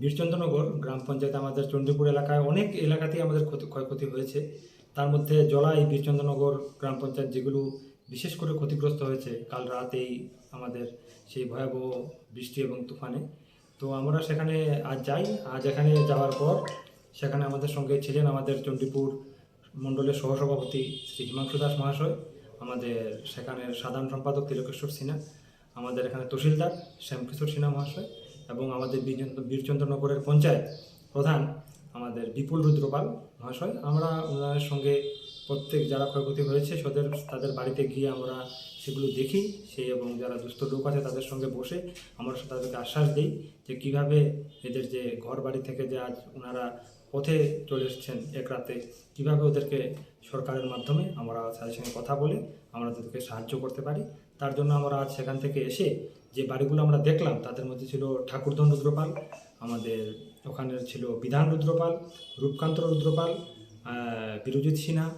বীরচন্দ্রনগর গ্রাম পঞ্চায়েত আমাদের চণ্ডীপুর এলাকায় অনেক এলাকাতেই আমাদের ক্ষতি ক্ষয়ক্ষতি হয়েছে। তার মধ্যে জলাই বীরচন্দ্রনগর গ্রাম পঞ্চায়েত যেগুলো বিশেষ করে ক্ষতিগ্রস্ত হয়েছে, কাল রাতেই আমাদের সেই ভয়াবহ বৃষ্টি এবং তুফানে। তো আমরা সেখানে আজ যাই। আজ এখানে যাওয়ার পর সেখানে আমাদের সঙ্গে ছিলেন আমাদের চণ্ডীপুর মণ্ডলের সহসভাপতি শ্রী হিমাংশু দাস মহাশয়, আমাদের সেখানের সাধারণ সম্পাদক তিলকেশ্বর সিনহা, আমাদের এখানে তহসিলদার শ্যামকিশোর সিনহা মহাশয় এবং আমাদের বীরচন্দ্র বীরচন্দ্রনগরের পঞ্চায়েত প্রধান আমাদের বিপুল রুদ্রপাল মহাশয়। আমরা ওনার সঙ্গে প্রত্যেক যারা ক্ষয়ক্ষতি হয়েছে তাদের তাদের বাড়িতে গিয়ে আমরা সেগুলো দেখি, সেই এবং যারা দুস্থ লোক আছে তাদের সঙ্গে বসে আমরা তাদেরকে আশ্বাস দিই যে কীভাবে এদের যে ঘর বাড়ি থেকে যে আজ ওনারা পথে চলে এসেছেন এক রাতে, কীভাবে ওদেরকে সরকারের মাধ্যমে আমরা তাদের সঙ্গে কথা বলে আমরা তাদেরকে সাহায্য করতে পারি। তার জন্য আমরা আজ সেখান থেকে এসে যে বাড়িগুলো আমরা দেখলাম, তাদের মধ্যে ছিল ঠাকুরধন রুদ্রপাল, আমাদের ওখানে ছিল বিধান রুদ্রপাল, রূপকান্ত রুদ্রপাল বিরজিৎ সিনহা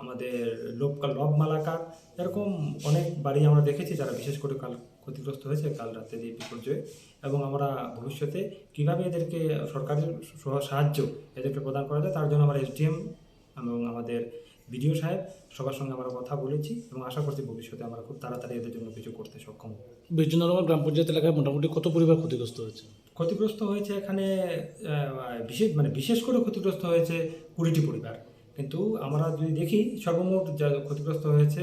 আমাদের লোক লব মালাকা এরকম অনেক বাড়ি আমরা দেখেছি যারা বিশেষ করে কাল ক্ষতিগ্রস্ত হয়েছে কাল রাতে যে বিপর্যয়ে। এবং আমরা ভবিষ্যতে কীভাবে এদেরকে সরকারের সাহায্য এদেরকে প্রদান করা যায় তার জন্য আমরা এসডিএম এবং আমাদের বিডিও সাহেব সবার সঙ্গে আমরা কথা বলেছি এবং আশা করছি ভবিষ্যতে আমরা খুব তাড়াতাড়ি এদের জন্য কিছু করতে সক্ষম হব। গ্রাম পঞ্চায়েত এলাকায় মোটামুটি কত পরিবার ক্ষতিগ্রস্ত হয়েছে? ক্ষতিগ্রস্ত হয়েছে এখানে বিশেষ মানে বিশেষ করে ক্ষতিগ্রস্ত হয়েছে কুড়িটি পরিবার। কিন্তু আমরা যদি দেখি সর্বমোট যা ক্ষতিগ্রস্ত হয়েছে